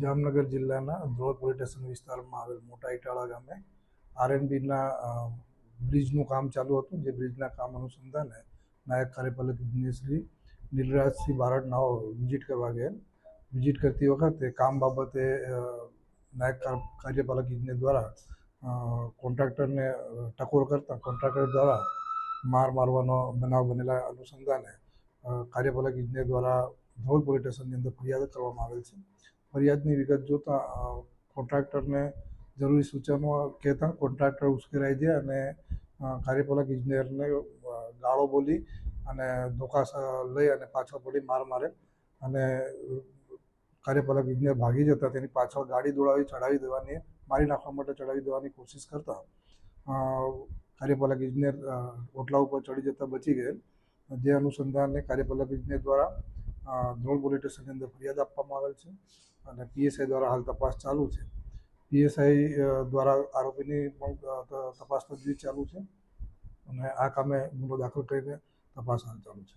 જામનગર જિલ્લાના ધ્રોલ પોલીસ વિસ્તારમાં આવેલ મોટા ઇટાળા ગામે આરએનબીના બ્રિજનું કામ ચાલુ હતું. જે બ્રિજના કામ અનુસંધાને નાયક કાર્યપાલક ઇજનેર શ્રી નીલરાજસિંહ બારડ નાઓ વિઝિટ કરવા ગયેલ વિઝિટ કરતી વખતે કામ બાબતે નાયક કાર્યપાલક ઇજનેર દ્વારા કોન્ટ્રાક્ટરને ટકોર કરતા કોન્ટ્રાક્ટર દ્વારા માર મારવાનો બનાવ બનેલા અનુસંધાને કાર્યપાલક ઇજનેર દ્વારા ધ્રોલ પોલીસ સ્ટેશનની અંદર ફરિયાદ કરવામાં આવેલ છે. ફરિયાદની વિગત જોતાં કોન્ટ્રાક્ટરને જરૂરી સૂચનો કહેતા કોન્ટ્રાક્ટર ઉશ્કેરાઈ ગયા અને કાર્યપાલક ઇજનેરને ગાળો બોલી અને ધોકા લઈ અને પાછળ પડી માર મારે અને કાર્યપાલક ઇજનેર ભાગી જતા તેની પાછળ ગાડી દોડાવી ચડાવી દેવાની, મારી નાખવા માટે ચડાવી દેવાની કોશિશ કરતા કાર્યપાલક ઇજનેર ઓટલા ઉપર ચડી જતા બચી ગયેલ. જે અનુસંધાનને કાર્યપાલક ઇજનેર દ્વારા ધ્રોલ પોલીસ સ્ટેશનની અંદર ફરિયાદ આપવામાં આવેલ છે અને પીએસઆઈ દ્વારા હાલ તપાસ ચાલુ છે. પીએસઆઈ દ્વારા આરોપીની પણ તપાસ તજવીજ ચાલુ છે અને આ કામે ગુનો દાખલ કરીને તપાસ હાલ ચાલુ છે.